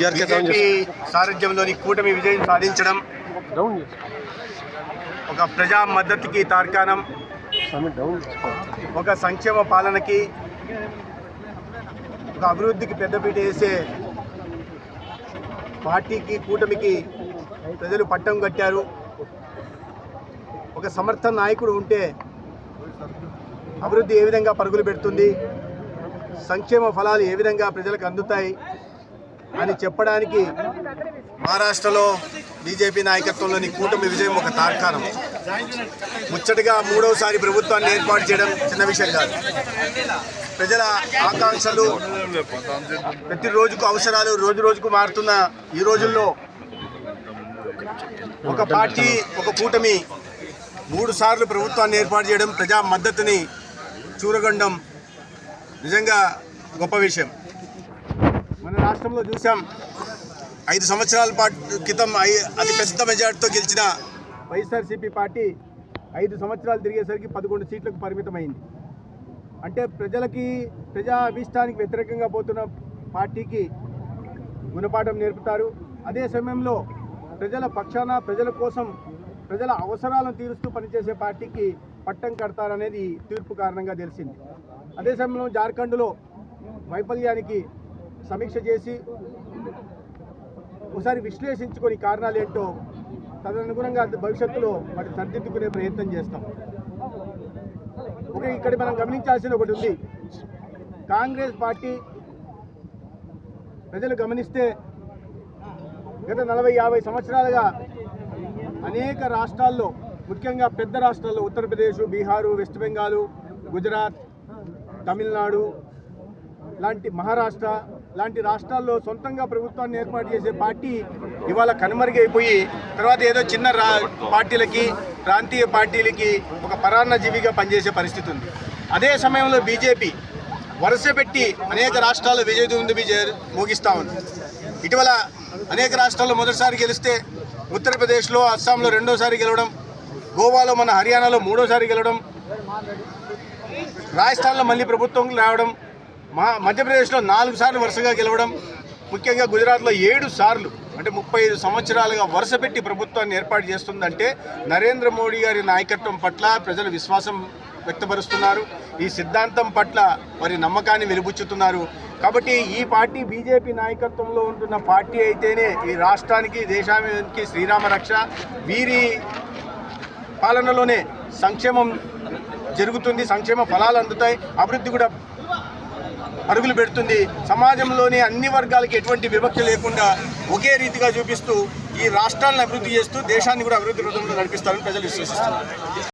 BJP సారథ్యంలోని కూటమి విజయం సాధించడం ఒక ప్రజా మద్దతుకి తార్కాణం. ఒక సంక్షేమ పాలనకి ఒక అభివృద్ధికి పెద్దపీట వేసే పార్టీకి కూటమికి ప్రజలు పట్టం కట్టారు. ఒక సమర్థ నాయకుడు ఉంటే అభివృద్ధి ఏ విధంగా పరుగులు పెడుతుంది? సంక్షేమ ఫలాలు ఏ విధంగా ప్రజలకు అందుతాయి? అని చెప్పడానికి మహారాష్ట్రలో బీజేపీ నాయకత్వంలోని కూటమి విజయం ఒక తార్కాణం. ముచ్చటగా మూడవసారి ప్రభుత్వాన్ని ఏర్పాటు చేయడం చిన్న విషయం కాదు. ప్రజల ఆకాంక్షలు ప్రతిరోజుకు అవసరాలు రోజు రోజుకు మారుతున్న ఈ రోజుల్లో ఒక పార్టీ ఒక కూటమి మూడు సార్లు ప్రభుత్వాన్ని ఏర్పాటు చేయడం ప్రజా మద్దతుని చూరగొనడం నిజంగా గొప్ప విషయం. మన రాష్ట్రంలో చూసాం ఐదు సంవత్సరాల పాటు క్రితం అతి పెద్ద మెజార్టీతో గెలిచిన వైఎస్ఆర్సీపీ పార్టీ ఐదు సంవత్సరాలు తిరిగేసరికి పదకొండు సీట్లకు పరిమితమైంది. అంటే ప్రజలకి ప్రజా అభిష్టానికి వ్యతిరేకంగా పోతున్న పార్టీకి గుణపాఠం నేర్పుతారు. అదే సమయంలో ప్రజల పక్షాన ప్రజల కోసం ప్రజల అవసరాలను తీరుస్తూ పనిచేసే పార్టీకి పట్టం కడతారనేది తీర్పు కారణంగా తెలిసింది. అదే సమయంలో జార్ఖండ్లో వైఫల్యానికి సమీక్ష చేసి ఒకసారి విశ్లేషించుకొని కారణాలు ఏంటో తదనుగుణంగా భవిష్యత్తులో వాటిని సరిదిద్దుకునే ప్రయత్నం చేస్తాం. ఒకటి ఇక్కడ మనం గమనించాల్సిన ఒకటి ఉంది. కాంగ్రెస్ పార్టీ ప్రజలు గమనిస్తే గత నలభై యాభై సంవత్సరాలుగా అనేక రాష్ట్రాల్లో ముఖ్యంగా పెద్ద రాష్ట్రాల్లో ఉత్తరప్రదేశ్ బీహారు వెస్ట్ బెంగాల్ గుజరాత్ తమిళనాడు లాంటి మహారాష్ట్ర లాంటి రాష్ట్రాల్లో సొంతంగా ప్రభుత్వాన్ని ఏర్పాటు చేసే పార్టీ ఇవాళ కనుమరుగైపోయి తర్వాత ఏదో చిన్న రా పార్టీలకి ప్రాంతీయ పార్టీలకి ఒక పరాన్న జీవిగా పనిచేసే పరిస్థితి ఉంది. అదే సమయంలో బీజేపీ వరుస పెట్టి అనేక రాష్ట్రాల్లో విజయదుందు విజయ మోగిస్తూ ఉంది. ఇటీవల అనేక రాష్ట్రాల్లో మొదటిసారి గెలిస్తే ఉత్తరప్రదేశ్లో అస్సాంలో రెండోసారి గెలవడం గోవాలో మన హర్యానాలో మూడోసారి గెలవడం రాజస్థాన్లో మళ్ళీ ప్రభుత్వం రావడం మా మధ్యప్రదేశ్లో నాలుగు సార్లు వరుసగా గెలవడం ముఖ్యంగా గుజరాత్లో ఏడు సార్లు అంటే ముప్పై ఐదు సంవత్సరాలుగా వరుస పెట్టి ప్రభుత్వాన్ని ఏర్పాటు చేస్తుందంటే నరేంద్ర మోడీ గారి నాయకత్వం పట్ల ప్రజలు విశ్వాసం వ్యక్తపరుస్తున్నారు. ఈ సిద్ధాంతం పట్ల వారి నమ్మకాన్ని వెలుబుచ్చుతున్నారు. కాబట్టి ఈ పార్టీ బీజేపీ నాయకత్వంలో ఉంటున్న పార్టీ అయితేనే ఈ రాష్ట్రానికి దేశానికి శ్రీరామ రక్ష. వీరి పాలనలోనే సంక్షేమం జరుగుతుంది సంక్షేమ ఫలాలు అందుతాయి. అభివృద్ధి కూడా అడుగులు పెడుతుంది. సమాజంలోని అన్ని వర్గాలకి ఎటువంటి వివక్ష లేకుండా ఒకే రీతిగా చూపిస్తూ ఈ రాష్ట్రాలను అభివృద్ధి చేస్తూ దేశాన్ని కూడా అభివృద్ధి పథంలో నడిపిస్తారని ప్రజలు విశ్వసిస్తున్నారు.